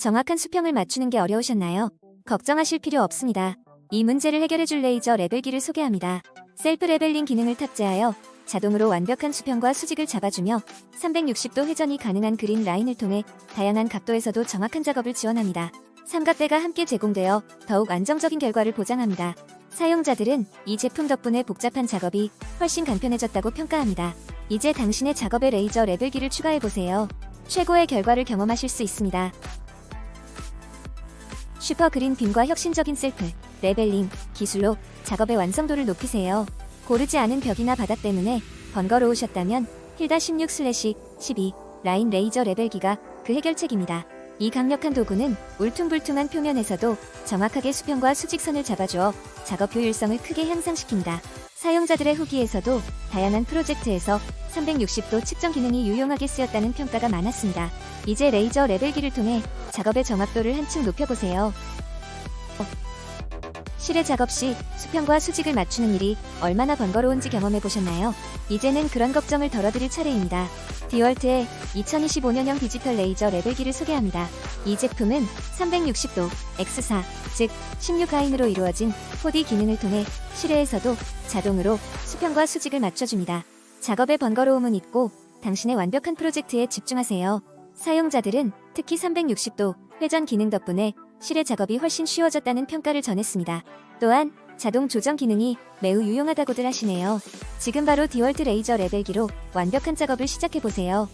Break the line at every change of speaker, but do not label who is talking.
정확한 수평을 맞추는 게 어려우셨나요? 걱정하실 필요 없습니다. 이 문제를 해결해줄 레이저 레벨기를 소개합니다. 셀프 레벨링 기능을 탑재하여 자동으로 완벽한 수평과 수직을 잡아주며 360도 회전이 가능한 그린 라인을 통해 다양한 각도에서도 정확한 작업을 지원합니다. 삼각대가 함께 제공되어 더욱 안정적인 결과를 보장합니다. 사용자들은 이 제품 덕분에 복잡한 작업이 훨씬 간편해졌다고 평가합니다. 이제 당신의 작업에 레이저 레벨기를 추가해보세요. 최고의 결과를 경험하실 수 있습니다. 슈퍼 그린 빔과 혁신적인 셀프, 레벨링, 기술로 작업의 완성도를 높이세요. 고르지 않은 벽이나 바닥 때문에 번거로우셨다면 힐다 16/12 라인 레이저 레벨기가 그 해결책입니다. 이 강력한 도구는 울퉁불퉁한 표면에서도 정확하게 수평과 수직선을 잡아주어 작업 효율성을 크게 향상시킵니다. 사용자들의 후기에서도 다양한 프로젝트에서 360도 측정 기능이 유용하게 쓰였다는 평가가 많았습니다. 이제 레이저 레벨기를 통해 작업의 정확도를 한층 높여보세요. 실외 작업 시 수평과 수직을 맞추는 일이 얼마나 번거로운지 경험해 보셨나요? 이제는 그런 걱정을 덜어드릴 차례입니다. 디월트의 2025년형 디지털 레이저 레벨기를 소개합니다. 이 제품은 360도 X4, 즉 16가인으로 이루어진 4D 기능을 통해 실외에서도 자동으로 수평과 수직을 맞춰줍니다. 작업의 번거로움은 있고 당신의 완벽한 프로젝트에 집중하세요. 사용자들은 특히 360도 회전 기능 덕분에 실외 작업이 훨씬 쉬워졌다는 평가를 전했습니다. 또한 자동 조정 기능이 매우 유용하다고들 하시네요. 지금 바로 디월트 레이저 레벨기로 완벽한 작업을 시작해보세요.